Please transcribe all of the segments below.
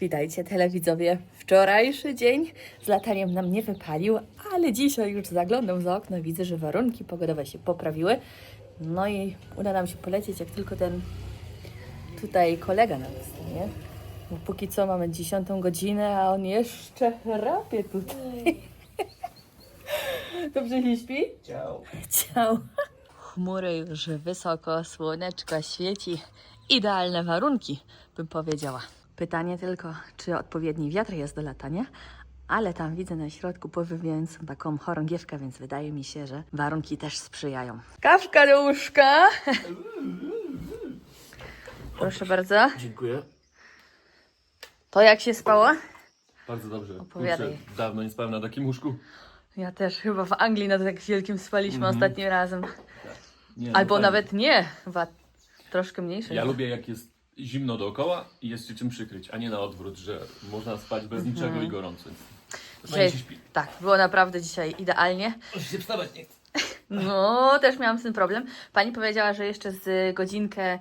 Witajcie telewidzowie. Wczorajszy dzień z lataniem nam nie wypalił, ale dzisiaj już zaglądam za okno i widzę, że warunki pogodowe się poprawiły. No i uda nam się polecieć, jak tylko ten tutaj kolega nam wstanie. Bo póki co mamy dziesiątą godzinę, a on jeszcze rapie tutaj. Dobrze się śpi? Ciao. Ciao. Chmury już wysoko, słoneczko świeci. Idealne warunki, bym powiedziała. Pytanie tylko, czy odpowiedni wiatr jest do latania? Ale tam widzę na środku powywiającą taką chorągiewkę, więc wydaje mi się, że warunki też sprzyjają. Kawka do łóżka. Proszę bardzo. Dziękuję. To jak się spało? Bardzo dobrze. Opowiadaj. Kurczę, dawno nie spałem na takim łóżku. Ja też chyba w Anglii na tak wielkim spaliśmy ostatnim razem. Nie, no Albo fajnie. nawet nie, chyba troszkę mniejszy. Ja lubię jak jest zimno dookoła i jest się czym przykryć, a nie na odwrót, że można spać bez niczego i. Fajnie Mhm. Dzisiaj, się śpi. tak, było naprawdę dzisiaj idealnie. Może się wstawać nie chce. No, też miałam z tym problem. Pani powiedziała, że jeszcze z godzinkę,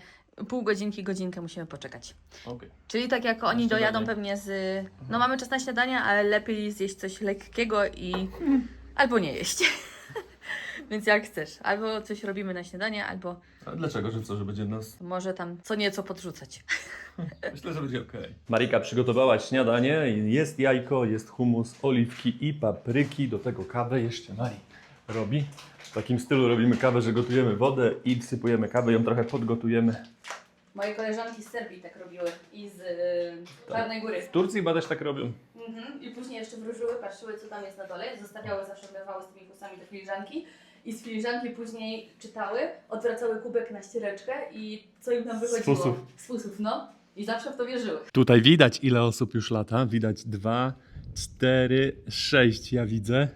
pół godzinki, godzinkę musimy poczekać. Okej. Czyli tak jak oni śniadanie? dojadą pewnie z... No mamy czas na śniadanie, ale lepiej zjeść coś lekkiego i... Albo nie jeść. Więc jak chcesz. Albo coś robimy na śniadanie, albo A dlaczego? Że co, że będzie nas... może tam co nieco podrzucać. Myślę, że będzie okej. Marika przygotowała śniadanie. Jest jajko, jest humus, oliwki i papryki. Do tego kawę jeszcze Mari robi. W takim stylu robimy kawę, że gotujemy wodę i wsypujemy kawę, ją trochę podgotujemy. Moje koleżanki z Serbii tak robiły i z Czarnej Góry. W Turcji chyba też tak robią. Mhm. I później jeszcze wróżyły, patrzyły co tam jest na dole, zostawiały, zawsze odlewały z tymi kłusami do filiżanki i z filiżanki później czytały, odwracały kubek na ściereczkę i co im tam wychodziło. fusów. Z fusów, no. I zawsze w to wierzyły. Tutaj widać ile osób już lata. Widać dwa, cztery, sześć ja widzę.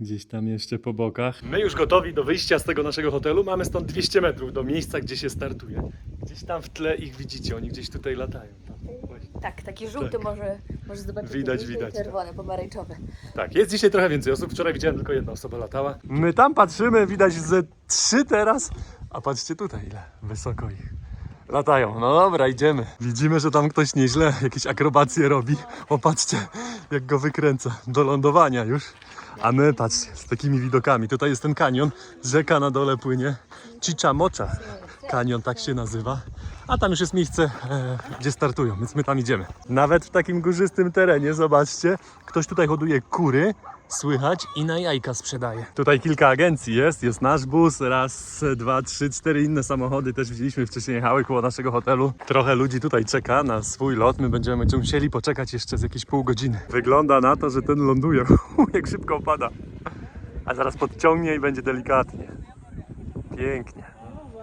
Gdzieś tam jeszcze po bokach. My już gotowi do wyjścia z tego naszego hotelu. Mamy stąd 200 metrów do miejsca, gdzie się startuje. Gdzieś tam w tle ich widzicie, oni gdzieś tutaj latają. Właśnie. Tak, taki żółty może, może zobaczyć. Widać, widać. Czerwony, pomarańczowy. Tak, jest dzisiaj trochę więcej osób. Wczoraj widziałem tylko jedna osoba latała. My tam patrzymy, widać ze trzy teraz. A patrzcie tutaj, ile wysoko ich. Latają. No dobra, idziemy. Widzimy, że tam ktoś nieźle jakieś akrobacje robi. O, patrzcie, jak go wykręca. Do lądowania już. A my, patrzcie, z takimi widokami. Tutaj jest ten kanion. Rzeka na dole płynie. Chichamocha. Kanion tak się nazywa. A tam już jest miejsce, e, gdzie startują, więc my tam idziemy. Nawet w takim górzystym terenie, zobaczcie, ktoś tutaj hoduje kury, słychać i na jajka sprzedaje. Tutaj kilka agencji jest, jest nasz bus, raz, dwa, trzy, cztery inne samochody też widzieliśmy wcześniej jechały koło naszego hotelu. Trochę ludzi tutaj czeka na swój lot, my będziemy musieli poczekać jeszcze z jakieś pół godziny. Wygląda na to, że ten ląduje, jak szybko opada. A zaraz podciągnie i będzie delikatnie. Pięknie.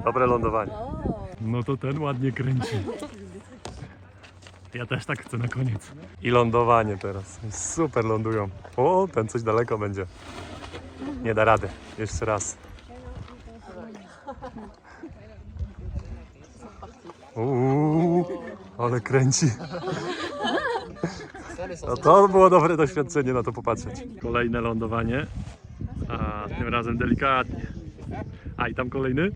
Dobre lądowanie. No to ten ładnie kręci. Ja też tak chcę na koniec. I lądowanie teraz. Super lądują. O, ten coś daleko będzie. Nie da rady. Jeszcze raz. Uuu, ale kręci. No to było dobre doświadczenie na to popatrzeć. Kolejne lądowanie. A tym razem delikatnie. A i tam kolejny?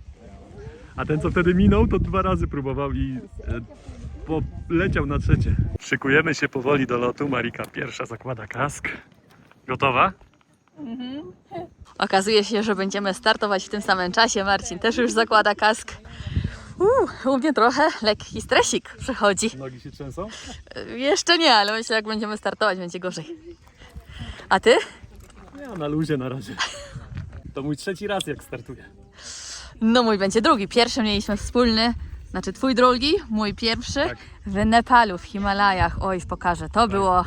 A ten, co wtedy minął, to dwa razy próbował i e, poleciał na trzecie. Szykujemy się powoli do lotu. Marika pierwsza zakłada kask. Gotowa? Okazuje się, że będziemy startować w tym samym czasie. Marcin też już zakłada kask. Uu, u mnie trochę lekki stresik przychodzi. Nogi się trzęsą? Jeszcze nie, ale myślę, jak będziemy startować, będzie gorzej. A ty? Ja na luzie na razie. To mój trzeci raz jak startuję. No mój będzie drugi. Pierwszy mieliśmy wspólny, znaczy twój drugi, mój pierwszy Tak. w Nepalu, w Himalajach. Oj, pokażę. To było...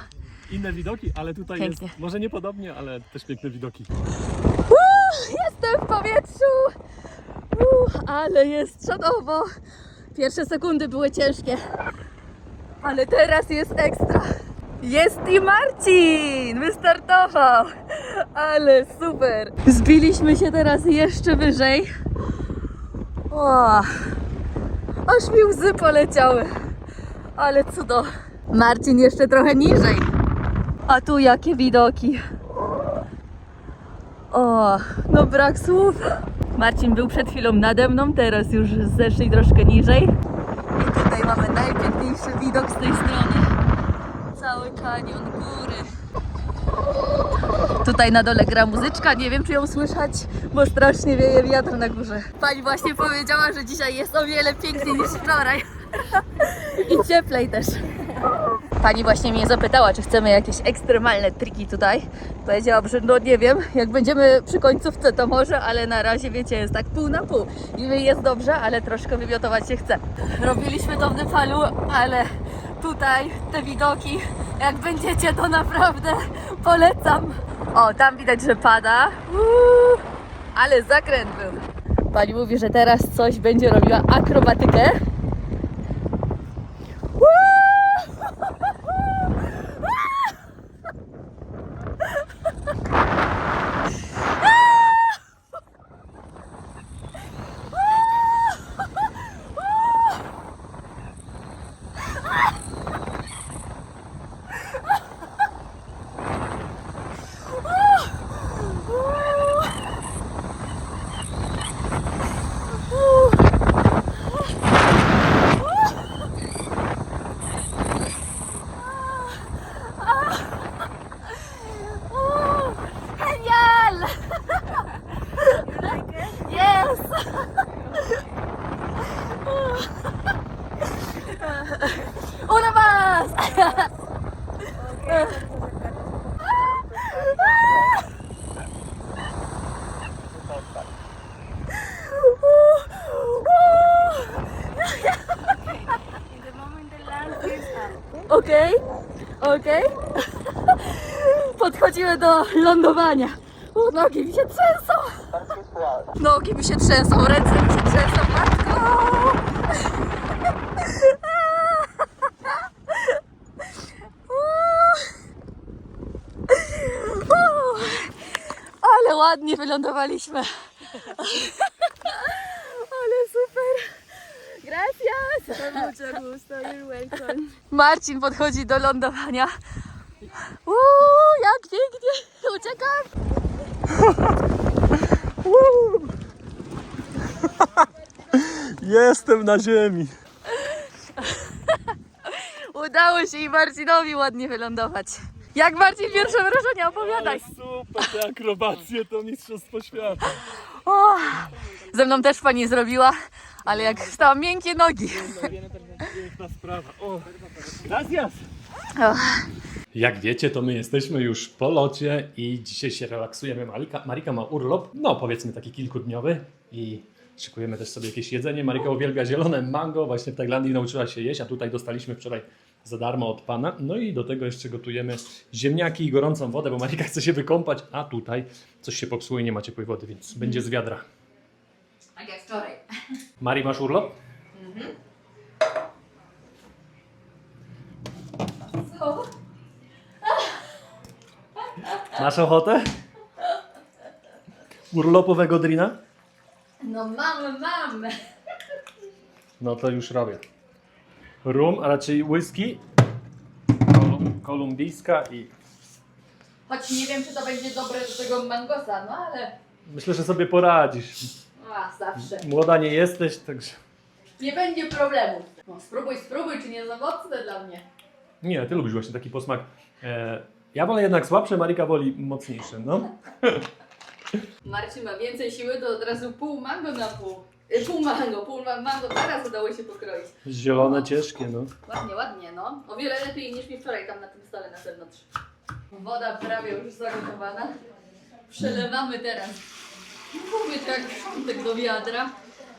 Inne widoki, ale tutaj Pięknie. jest może niepodobnie, ale też piękne widoki. Jestem w powietrzu! Uuu, ale jest czadowo. Pierwsze sekundy były ciężkie, ale teraz jest ekstra. Jest i Marcin! Wystartował! Ale super! Zbiliśmy się teraz jeszcze wyżej. O, aż mi łzy poleciały. Ale cudo. Marcin jeszcze trochę niżej. A tu jakie widoki. O, no brak słów. Marcin był przed chwilą nade mną, teraz już zeszli troszkę niżej. I tutaj mamy najpiękniejszy widok z tej strony. Oj, kanion góry. Tutaj na dole gra muzyczka, nie wiem czy ją słychać, bo strasznie wieje wiatr na górze. Pani właśnie powiedziała, że dzisiaj jest o wiele piękniej niż wczoraj. I cieplej też. Pani właśnie mnie zapytała, czy chcemy jakieś ekstremalne triki tutaj. Powiedziałam, że no nie wiem, jak będziemy przy końcówce to może, ale na razie wiecie, jest tak pół na pół. I jest dobrze, ale troszkę wymiotować się chce. Robiliśmy to w Nepalu, ale tutaj te widoki, jak będziecie, to naprawdę polecam. O, tam widać, że pada. Uuu, ale zakręt był. Pani mówi, że teraz coś będzie robiła akrobatykę. Okej, okej. Podchodzimy do lądowania. O, nogi mi się trzęsą. Nogi mi się trzęsą, ręce mi się trzęsą, matko. Ale ładnie wylądowaliśmy. Ale super. Gracias. Mucho gusto, you're welcome. Marcin podchodzi do lądowania. Uuu, jak pięknie! Uciekam! Jestem na ziemi. Udało się i Marcinowi ładnie wylądować. Jak Marcin pierwsze wrażenia opowiadaj. super, te akrobacje to mistrzostwo świata. O, ze mną też pani zrobiła, ale jak stałam miękkie nogi. Piękna sprawa. O, gracias. Jak wiecie, to my jesteśmy już po locie i dzisiaj się relaksujemy. Marika, Marika ma urlop, no powiedzmy taki kilkudniowy i szykujemy też sobie jakieś jedzenie. Marika uwielbia zielone mango, właśnie w Tajlandii nauczyła się jeść, a tutaj dostaliśmy wczoraj za darmo od pana. No i do tego jeszcze gotujemy ziemniaki i gorącą wodę, bo Marika chce się wykąpać, a tutaj coś się popsuło i nie ma ciepłej wody, więc będzie z wiadra. Tak jak wczoraj. Mari, masz urlop? Co? Masz ochotę? Urlopowego drina? No mam, mam. No to już robię. Rum, a raczej whisky. Kolum, kolumbijska i Choć nie wiem, czy to będzie dobre do tego mangosa, no ale myślę, że sobie poradzisz. A, zawsze. Młoda nie jesteś, także... Nie będzie problemu. No, spróbuj, spróbuj, czy nie za mocne dla mnie. Nie, ty lubisz właśnie taki posmak. E, ja wolę jednak słabsze, Marika woli mocniejsze, no. Marcin ma więcej siły, to od razu pół mango na pół. Y, Pół mango, pół ma- mango teraz udało się pokroić. Zielone, ciężkie, no. Ładnie, ładnie, no. O wiele lepiej niż mi wczoraj tam na tym stole na zewnątrz. Woda prawie już zagotowana. Przelewamy teraz. Mówię to jak szczątek do wiadra.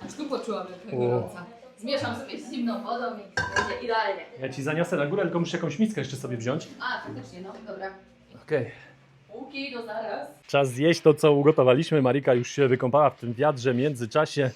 Aż tu poczułam jaka O. gorąca. Zmieszam sobie z zimną wodą i będzie idealnie. Ja ci zaniosę na górę, tylko muszę jakąś miskę jeszcze sobie wziąć. A, faktycznie, no, dobra. Okej. Łuki, to zaraz. Czas zjeść to, co ugotowaliśmy. Marika już się wykąpała w tym wiadrze w międzyczasie.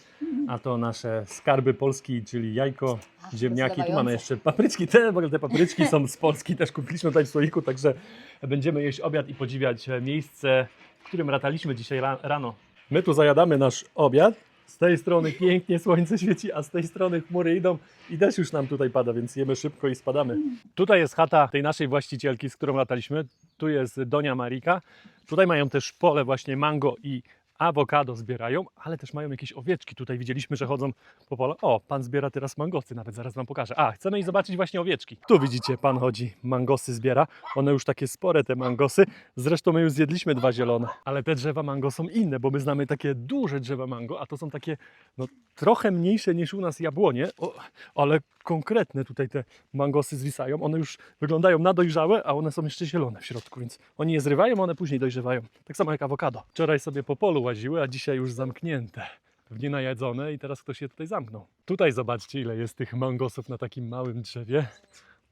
A to nasze skarby Polski, czyli jajko, ziemniaki. Tu mamy rozlewające. jeszcze papryczki. Te, w ogóle te papryczki są z Polski, też kupiliśmy tutaj w słoiku, także będziemy jeść obiad i podziwiać e, miejsce, w którym rataliśmy dzisiaj ra- rano. My tu zajadamy nasz obiad. Z tej strony pięknie słońce świeci, a z tej strony chmury idą i deszcz już nam tutaj pada, więc jemy szybko i spadamy. Tutaj jest chata tej naszej właścicielki, z którą lataliśmy. Tu jest Donia Marika. Tutaj mają też pole właśnie mango i awokado zbierają, ale też mają jakieś owieczki. Tutaj widzieliśmy, że chodzą po polu. O, pan zbiera teraz mangosy, nawet zaraz wam pokażę. A, chcemy iść zobaczyć właśnie owieczki. Tu widzicie, pan chodzi, mangosy zbiera. One już takie spore, te mangosy. Zresztą my już zjedliśmy dwa zielone, ale te drzewa mango są inne, bo my znamy takie duże drzewa mango, a to są takie no, trochę mniejsze niż u nas jabłonie, o, ale konkretne tutaj te mangosy zwisają. One już wyglądają na dojrzałe, a one są jeszcze zielone w środku, więc oni je zrywają, one później dojrzewają. Tak samo jak awokado. Wczoraj sobie po polu łaziły, a dzisiaj już zamknięte. Pewnie najedzone i teraz ktoś je tutaj zamknął. Tutaj zobaczcie, ile jest tych mangosów na takim małym drzewie.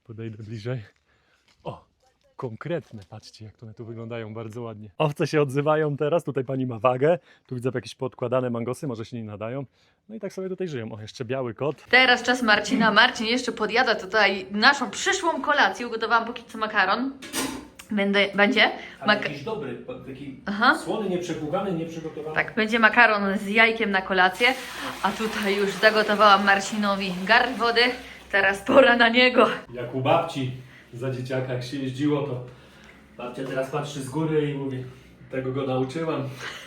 Podejdę bliżej. Konkretne, patrzcie jak one tu wyglądają bardzo ładnie. Owce się odzywają teraz, tutaj pani ma wagę, tu widzę jakieś podkładane mangosy, może się nie nadają. No i tak sobie tutaj żyją. O, jeszcze biały kot. Teraz czas Marcina. Marcin jeszcze podjada tutaj naszą przyszłą kolację. Ugotowałam póki co makaron. Będę, będzie? Mak- jakiś dobry, taki Aha. słony, nieprzepłukany, nieprzygotowany. tak, będzie makaron z jajkiem na kolację. A tutaj już zagotowałam Marcinowi gar wody. Teraz pora na niego. Jak u babci za dzieciaka, jak się jeździło, to babcia teraz patrzy z góry i mówi, tego go nauczyłam.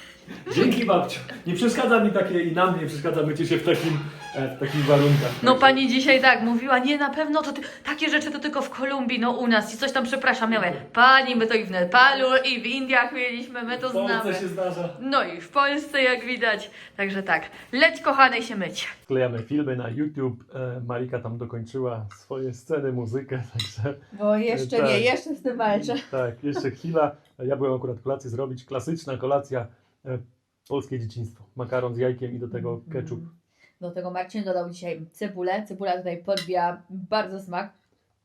Dzięki babciu. Nie przeszkadza mi takie i nam nie przeszkadza mycie się w takim, w takich warunkach. No pani dzisiaj tak mówiła, nie na pewno to ty, takie rzeczy to tylko w Kolumbii, no u nas i coś tam przepraszam, miałem. Pani, my to i w Nepalu i w Indiach mieliśmy, my to W Polsce znamy. się zdarza. No i w Polsce jak widać. Także tak, leć kochanej się myć. Wklejamy filmy na YouTube. E, Marika tam dokończyła swoje sceny, muzykę, także Bo jeszcze Tak. nie, jeszcze z tym walczę. tak, jeszcze chwila. Ja byłem akurat kolację zrobić. Klasyczna kolacja, e, polskie dzieciństwo. Makaron z jajkiem i do tego ketchup. Do tego Marcin dodał dzisiaj cebulę. Cebula tutaj podbija bardzo smak.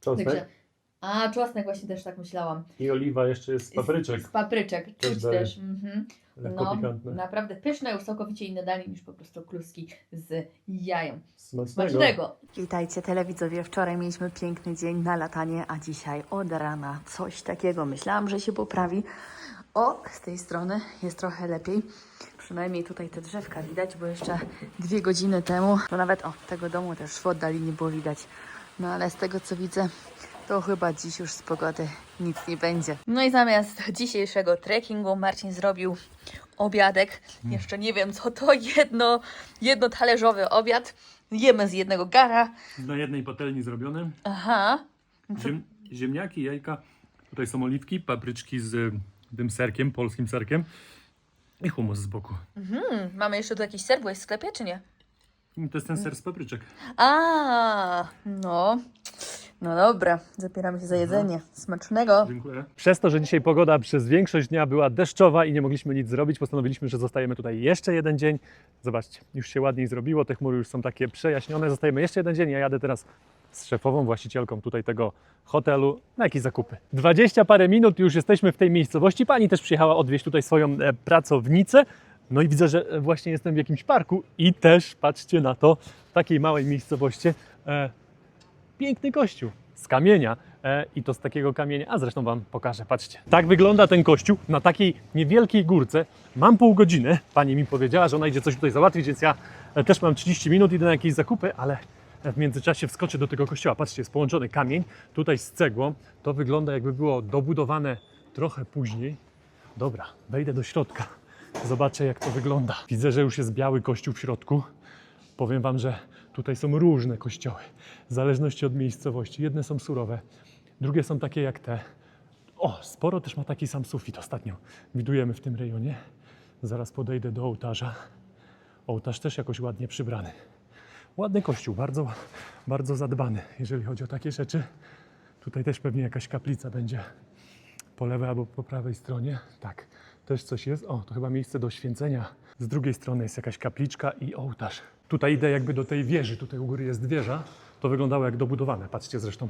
Czosnek Także, a czosnek właśnie też tak myślałam. i oliwa jeszcze jest z papryczek. Z, z papryczek, Też czuć daje. też. Mhm. No, pikantne. naprawdę pyszne, już całkowicie inne danie niż po prostu kluski z jajem. Smacznego. Smacznego! Witajcie telewidzowie, wczoraj mieliśmy piękny dzień na latanie, a dzisiaj od rana coś takiego. Myślałam, że się poprawi. O, z tej strony jest trochę lepiej. Przynajmniej tutaj te drzewka widać, bo jeszcze dwie godziny temu, to nawet o, tego domu też w oddali nie było widać. No ale z tego co widzę, to chyba dziś już z pogody nic nie będzie. No i zamiast dzisiejszego trekkingu Marcin zrobił obiadek. Jeszcze nie wiem co to, jedno, jednotalerzowy obiad. Jemy z jednego gara. Na jednej patelni zrobione. Aha. Ziem, ziemniaki, jajka. Tutaj są oliwki, papryczki z tym serkiem, polskim serkiem. I humus z boku. Hmm, mamy jeszcze tu jakiś ser, byłeś w sklepie czy nie? To jest ten ser z papryczek. A, no. No dobra, zapieramy się za jedzenie. Smacznego. Dziękuję. Przez to, że dzisiaj pogoda przez większość dnia była deszczowa i nie mogliśmy nic zrobić, postanowiliśmy, że zostajemy tutaj jeszcze jeden dzień. Zobaczcie, już się ładniej zrobiło, te chmury już są takie przejaśnione. Zostajemy jeszcze jeden dzień. Ja jadę teraz z szefową, właścicielką tutaj tego hotelu na jakieś zakupy. 20 parę minut już jesteśmy w tej miejscowości. Pani też przyjechała odwieźć tutaj swoją e, pracownicę. No i widzę, że e, właśnie jestem w jakimś parku i też, patrzcie na to, w takiej małej miejscowości e, piękny kościół z kamienia. E, I to z takiego kamienia, a zresztą Wam pokażę, patrzcie. Tak wygląda ten kościół na takiej niewielkiej górce. Mam pół godziny. Pani mi powiedziała, że ona idzie coś tutaj załatwić, więc ja e, też mam 30 minut, idę na jakieś zakupy, ale w międzyczasie wskoczę do tego kościoła. Patrzcie, jest połączony kamień tutaj z cegłą. To wygląda jakby było dobudowane trochę później. Dobra, wejdę do środka. Zobaczę, jak to wygląda. Widzę, że już jest biały kościół w środku. Powiem Wam, że tutaj są różne kościoły, w zależności od miejscowości. Jedne są surowe, drugie są takie jak te. O, sporo też ma taki sam sufit ostatnio. Widujemy w tym rejonie. Zaraz podejdę do ołtarza. Ołtarz też jakoś ładnie przybrany. Ładny kościół, bardzo, bardzo zadbany, jeżeli chodzi o takie rzeczy. Tutaj też pewnie jakaś kaplica będzie po lewej albo po prawej stronie. Tak, też coś jest. O, to chyba miejsce do święcenia. Z drugiej strony jest jakaś kapliczka i ołtarz. Tutaj idę jakby do tej wieży. Tutaj u góry jest wieża. To wyglądało jak dobudowane. Patrzcie zresztą,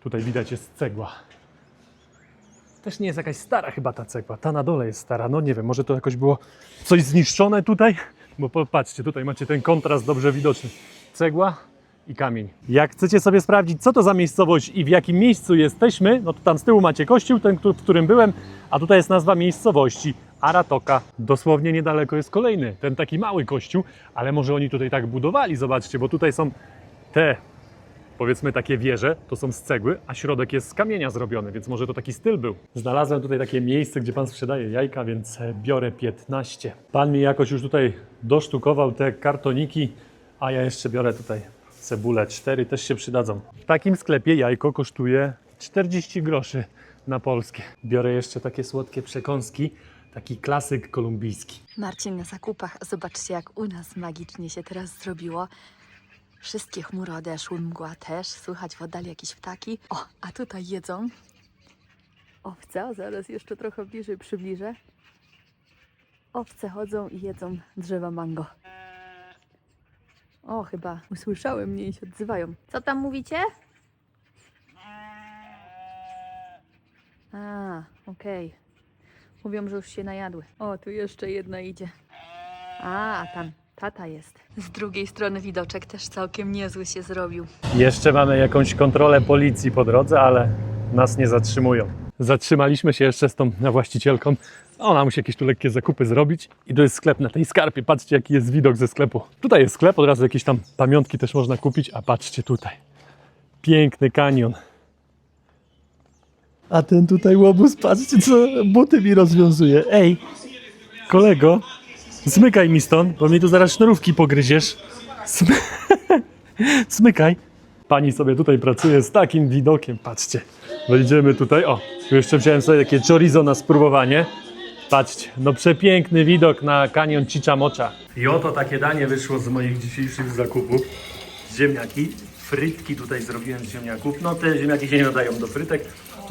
tutaj widać jest cegła. Też nie jest jakaś stara chyba ta cegła. Ta na dole jest stara. No nie wiem, może to jakoś było coś zniszczone tutaj? Bo popatrzcie, tutaj macie ten kontrast dobrze widoczny. Cegła i kamień. Jak chcecie sobie sprawdzić, co to za miejscowość i w jakim miejscu jesteśmy, no to tam z tyłu macie kościół, ten, w którym byłem, a tutaj jest nazwa miejscowości. Aratoka. Dosłownie niedaleko jest kolejny, ten taki mały kościół, ale może oni tutaj tak budowali, zobaczcie, bo tutaj są te powiedzmy takie wieże, to są z cegły, a środek jest z kamienia zrobiony, więc może to taki styl był. Znalazłem tutaj takie miejsce, gdzie pan sprzedaje jajka, więc biorę 15. Pan mi jakoś już tutaj dosztukował te kartoniki, a ja jeszcze biorę tutaj cebulę 4, też się przydadzą. W takim sklepie jajko kosztuje 40 groszy na polskie. Biorę jeszcze takie słodkie przekąski, taki klasyk kolumbijski. Marcin na zakupach. Zobaczcie, jak u nas magicznie się teraz zrobiło. Wszystkie chmury odeszły, mgła też. Słychać w oddali jakieś ptaki. O, a tutaj jedzą owce. Zaraz jeszcze trochę bliżej przybliżę. Owce chodzą i jedzą drzewa mango. O, chyba usłyszałem mnie i się odzywają. Co tam mówicie? A, okej. Mówią, że już się najadły. O, tu jeszcze jedna idzie. A, a tam tata jest. Z drugiej strony widoczek też całkiem niezły się zrobił. Jeszcze mamy jakąś kontrolę policji po drodze, ale nas nie zatrzymują. Zatrzymaliśmy się jeszcze z tą właścicielką. Ona musi jakieś tu lekkie zakupy zrobić. I to jest sklep na tej skarpie. Patrzcie, jaki jest widok ze sklepu. Tutaj jest sklep, od razu jakieś tam pamiątki też można kupić. A patrzcie tutaj. Piękny kanion. A ten tutaj łobuz, patrzcie, co buty mi rozwiązuje. Ej, kolego, zmykaj mi stąd, bo mi tu zaraz sznurówki pogryziesz. Smy... Smykaj. Pani sobie tutaj pracuje z takim widokiem, patrzcie. Wejdziemy tutaj, o, jeszcze wziąłem sobie takie chorizo na spróbowanie. Patrzcie, no przepiękny widok na kanion Chichamocha. I oto takie danie wyszło z moich dzisiejszych zakupów. Ziemniaki, frytki tutaj zrobiłem z ziemniaków. No te ziemniaki się nie nadają do frytek.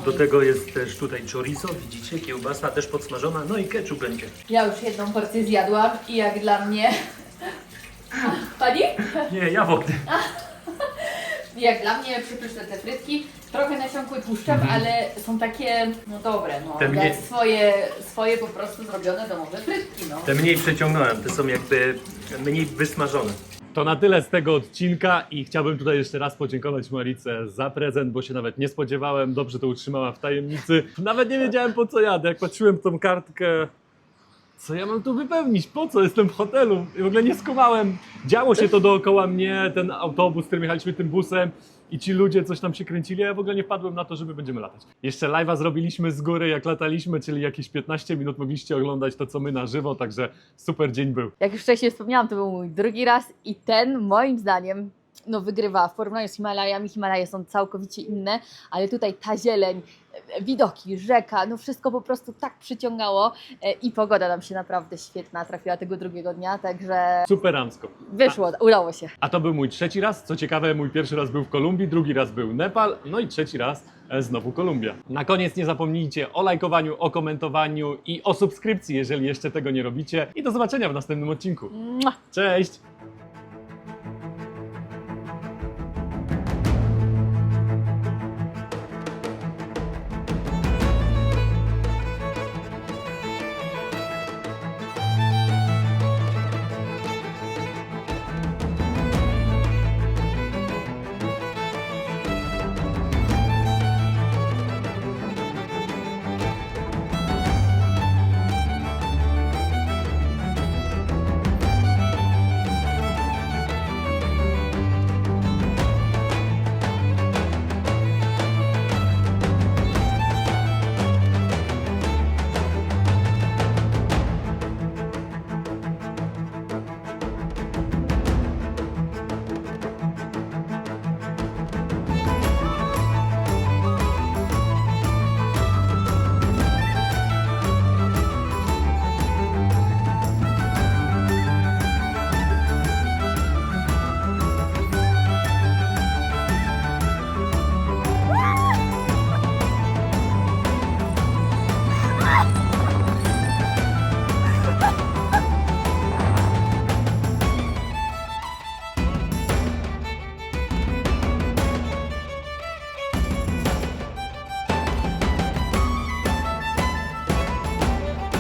Do tego jest też tutaj chorizo, widzicie, kiełbasa też podsmażona, no i ketchup będzie. Ja już jedną porcję zjadłam i jak dla mnie... Pani? Nie, ja w ogóle. Jak dla mnie przypyszne te frytki, trochę nasiąkły tłuszczem, ale są takie, no dobre, no. Te Jak swoje, swoje po prostu zrobione domowe frytki, no. Te mniej przeciągnąłem, te są jakby mniej wysmażone. To na tyle z tego odcinka i chciałbym tutaj jeszcze raz podziękować Marice za prezent, bo się nawet nie spodziewałem, dobrze to utrzymała w tajemnicy. Nawet nie wiedziałem po co jadę, jak patrzyłem w tą kartkę, co ja mam tu wypełnić, po co? Jestem w hotelu. I w ogóle nie skumałem. Działo się to dookoła mnie, ten autobus, którym jechaliśmy tym busem i ci ludzie coś tam się kręcili, a ja w ogóle nie wpadłem na to, żeby będziemy latać. Jeszcze live'a zrobiliśmy z góry, jak lataliśmy, czyli jakieś 15 minut mogliście oglądać to, co my na żywo, także super dzień był. Jak już wcześniej wspomniałam, to był mój drugi raz i ten moim zdaniem no wygrywa w porównaniu z Himalajami. Himalaje są całkowicie inne, ale tutaj ta zieleń, widoki, rzeka, no wszystko po prostu tak przyciągało e, i pogoda nam się naprawdę świetna trafiła tego drugiego dnia, także Superamsko. wyszło, udało się. A to był mój trzeci raz. Co ciekawe, mój pierwszy raz był w Kolumbii, drugi raz był Nepal, no i trzeci raz e, znowu Kolumbia. Na koniec nie zapomnijcie o lajkowaniu, o komentowaniu i o subskrypcji, jeżeli jeszcze tego nie robicie. I do zobaczenia w następnym odcinku. Cześć!